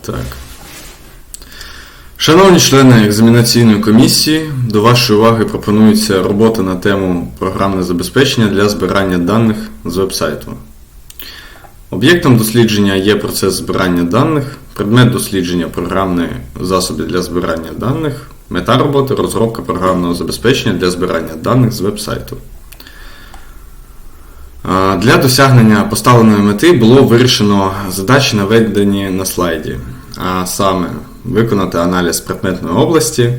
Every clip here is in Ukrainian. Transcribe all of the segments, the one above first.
Так. Шановні члени екзаменаційної комісії, до вашої уваги пропонується робота на тему програмне забезпечення для збирання даних з вебсайту. Об'єктом дослідження є процес збирання даних, предмет дослідження програмні засоби для збирання даних, мета роботи розробка програмного забезпечення для збирання даних з вебсайту. А, Для досягнення поставленої мети було вирішено задачі, наведені на слайді, а саме виконати аналіз предметної області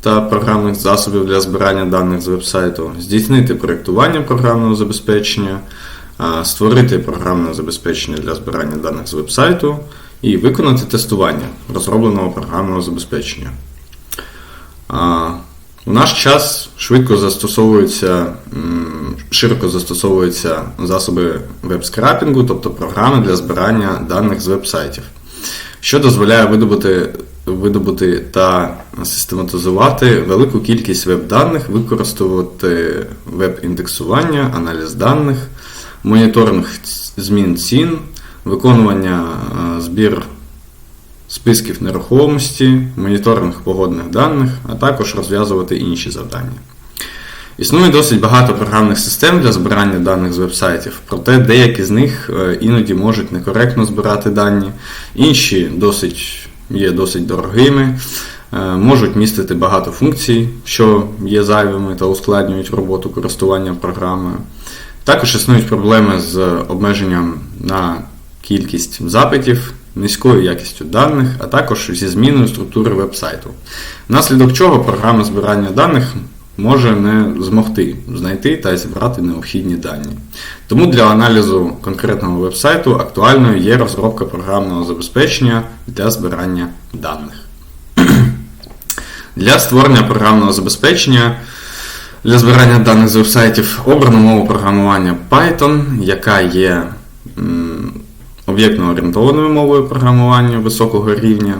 та програмних засобів для збирання даних з вебсайту, здійснити проєктування програмного забезпечення, створити програмне забезпечення для збирання даних з вебсайту і виконати тестування розробленого програмного забезпечення. У наш час швидко застосовуються, м, широко застосовуються засоби веб-скрапінгу, тобто програми для збирання даних з веб-сайтів, що дозволяє видобути, видобути та систематизувати велику кількість веб-даних, використовувати веб-індексування, аналіз даних, моніторинг змін цін, виконування е, збір списків нерухомості, моніторинг погодних даних, а також розв'язувати інші завдання. Існує досить багато програмних систем для збирання даних з вебсайтів, проте деякі з них е, іноді можуть некоректно збирати дані, інші досить, є досить дорогими, е, можуть містити багато функцій, що є зайвими та ускладнюють роботу користування програмою. Також існують проблеми з обмеженням на кількість запитів, низькою якістю даних, а також зі зміною структури вебсайту. Внаслідок чого програма збирання даних може не змогти знайти та зібрати необхідні дані. Тому для аналізу конкретного вебсайту актуальною є розробка програмного забезпечення для збирання даних. Для створення програмного забезпечення для збирання даних з вебсайтів обрано мову програмування Python, яка є об'єктно-орієнтованою мовою програмування високого рівня,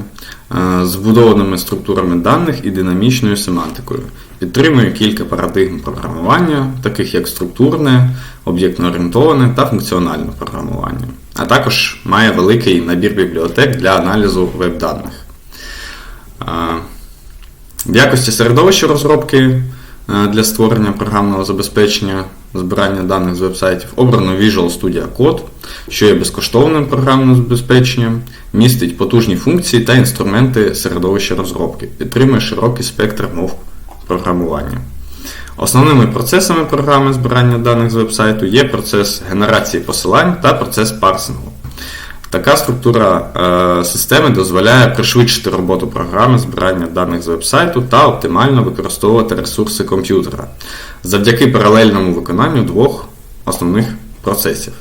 е, з вбудованими структурами даних і динамічною семантикою. Підтримує кілька парадигм програмування, таких як структурне, об'єктно-орієнтоване та функціональне програмування, а також має великий набір бібліотек для аналізу веб-даних. В якості середовища розробки е, для створення програмного забезпечення збирання даних з вебсайтів обрано Visual Studio Code, що є безкоштовним програмним забезпеченням, містить потужні функції та інструменти середовища розробки, підтримує широкий спектр мов програмування. Основними процесами програми збирання даних з вебсайту є процес генерації посилань та процес парсингу. Така структура е, системи дозволяє пришвидшити роботу програми збирання даних з вебсайту та оптимально використовувати ресурси комп'ютера завдяки паралельному виконанню двох основних процесів.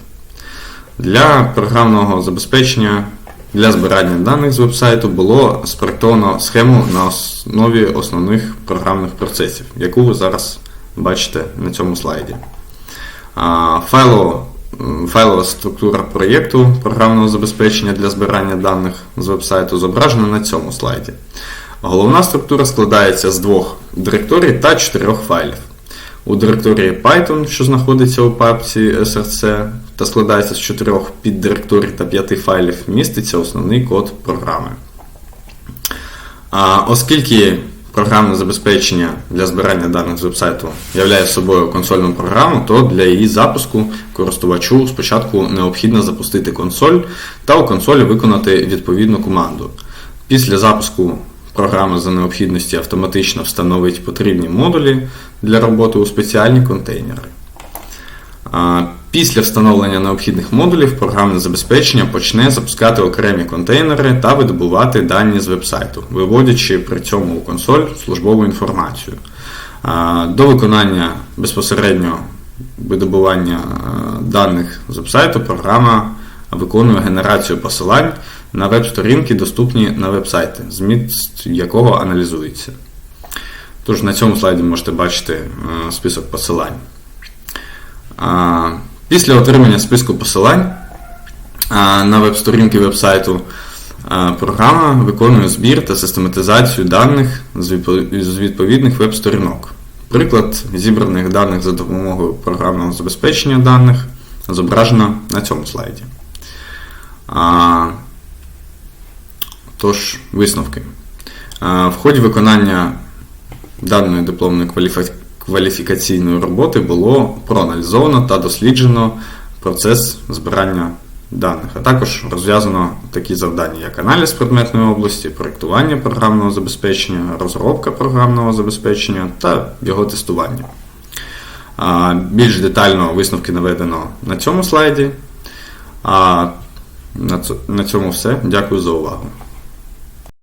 Для програмного забезпечення для збирання даних з вебсайту було спроектовано схему на основі основних програмних процесів, яку ви зараз бачите на цьому слайді. А, Файлова структура проєкту програмного забезпечення для збирання даних з вебсайту зображена на цьому слайді. Головна структура складається з двох директорій та чотирьох файлів. У директорії Python, що знаходиться у папці SRC, та складається з чотирьох піддиректорій та п'яти файлів, міститься основний код програми. А Оскільки програмне забезпечення для збирання даних з вебсайту являє собою консольну програму, то для її запуску користувачу спочатку необхідно запустити консоль та у консолі виконати відповідну команду. Після запуску програма за необхідності автоматично встановить потрібні модулі для роботи у спеціальні контейнери. Після встановлення необхідних модулів програмне забезпечення почне запускати окремі контейнери та видобувати дані з вебсайту, виводячи при цьому у консоль службову інформацію. До виконання безпосередньо видобування даних з вебсайту програма виконує генерацію посилань на веб-сторінки, доступні на вебсайти, зміст якого аналізується. Тож на цьому слайді можете бачити список посилань. Після отримання списку посилань на веб-сторінки вебсайту програма виконує збір та систематизацію даних з відповідних веб-сторінок. Приклад зібраних даних за допомогою програмного забезпечення даних зображено на цьому слайді. Тож, висновки. В ході виконання даної дипломної кваліфікаційної роботи було проаналізовано та досліджено процес збирання даних, а також розв'язано такі завдання, як аналіз предметної області, проєктування програмного забезпечення, розробка програмного забезпечення та його тестування. Більш детально висновки наведено на цьому слайді. А на цьому все. Дякую за увагу.